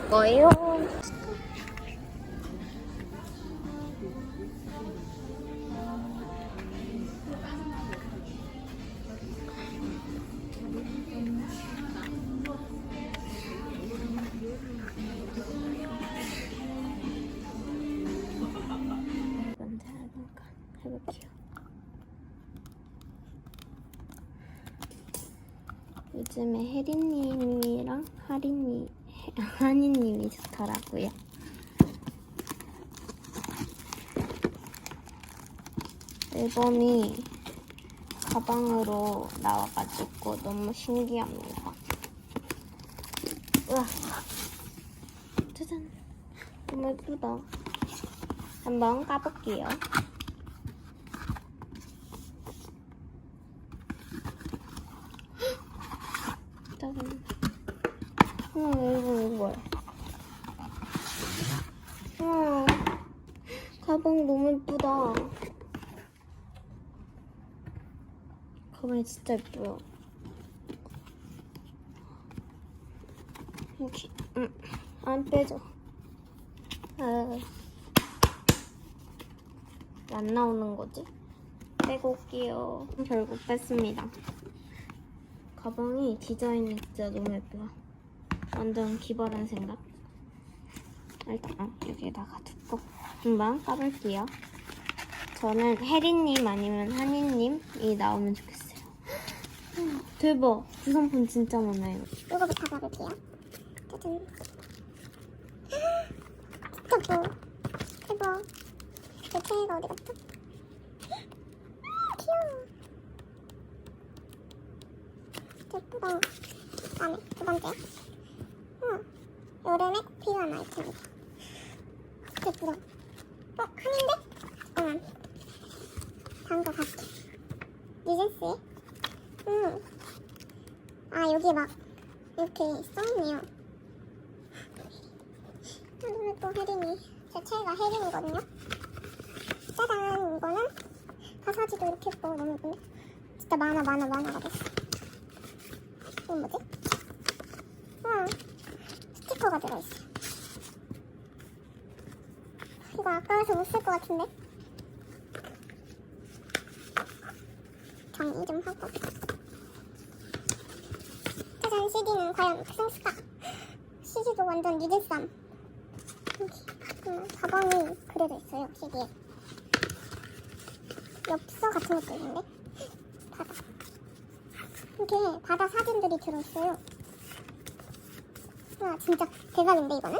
거예요. 해볼까? 해볼게요. 요즘에 혜리님이랑 하리님, 하니님이 좋더라고요. 앨범이 가방으로 나와가지고 너무 신기합니다. 우와. 짜잔. 너무 예쁘다. 한번 까볼게요. 짜잔. 우 와, 이거, 이거. 우와. 가방 너무 예쁘다. 가방이 진짜 예뻐요. 이렇게, 응, 안 빼져. 아, 안 나오는 거지? 빼고 올게요. 결국 뺐습니다. 가방이 디자인이 진짜 너무 예뻐요. 완전 기발한 생각. 일단 어, 여기에다가 두고 금방 까볼게요. 저는 혜리님 아니면 한이님이 나오면 좋겠어요. 음, 대박! 구성품 진짜 많아요. 이거부터 가볼게요. 짜잔. 뭐. 대박. 내 채가 어디 갔죠? 귀여워. 예쁘다. 다음에 두 번째. 여름에 아이템이다. 진짜 예쁘다. 어, 한인데? 잠깐만. 다음 거 갈게. 뉴진스에? 음. 아, 여기 막 이렇게 써있네요. 오늘 또 혜린이. 제 최애가 혜린이거든요. 짜잔, 이거는 가사지도 이렇게 예쁘고 너무 예쁜데? 진짜 많아, 많아, 많아가 됐어. 이건 뭐지? 들어있어. 이거 아까워서 못 쓸 것 같은데? 정리 좀 하고. 짜잔, CD는 과연 승스가. CD도 완전. 이렇게 음, 가방이 그려져 있어요 CD에 엽서 같은 것도 있는데 바다 이렇게 바다 사진들이 들어있어요 와 진짜 대박인데 이거는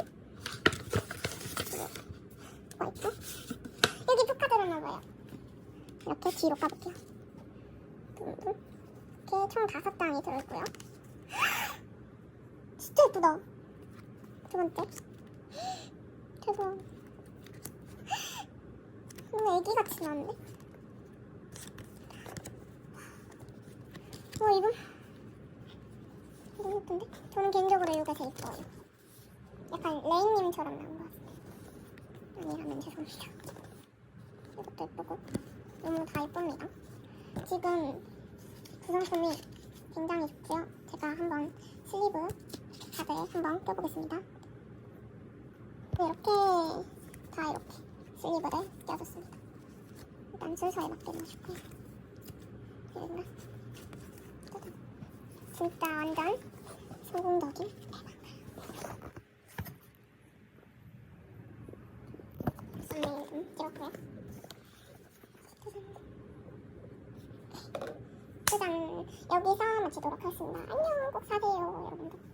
이거 뭐가 있죠? 여기 포카 들어있나봐요 이렇게 뒤로 까볼게요 이렇게 총 다섯 장이 들어있고요 진짜 예쁘다 두 번째 대박. 너무 애기같이 나왔네. 와, 이거. 너무 예쁜데? 저는 개인적으로 이게 제일 예뻐요. 약간 레인님처럼 나온 것 같은데. 아니라면 죄송합니다. 이것도 예쁘고. 너무 다 예쁩니다. 지금 구성품이 굉장히 좋고요. 제가 한번 슬리브 다들 한번 껴보겠습니다. 이렇게 다 이렇게 슬리브를 껴줬습니다. 일단 순서에 맞게 넣어줄게요. 진짜 완전 썸네일은 이렇고요. 짜잔. 짜잔. 여기서 마치도록 하겠습니다. 안녕. 꼭 사세요, 여러분들.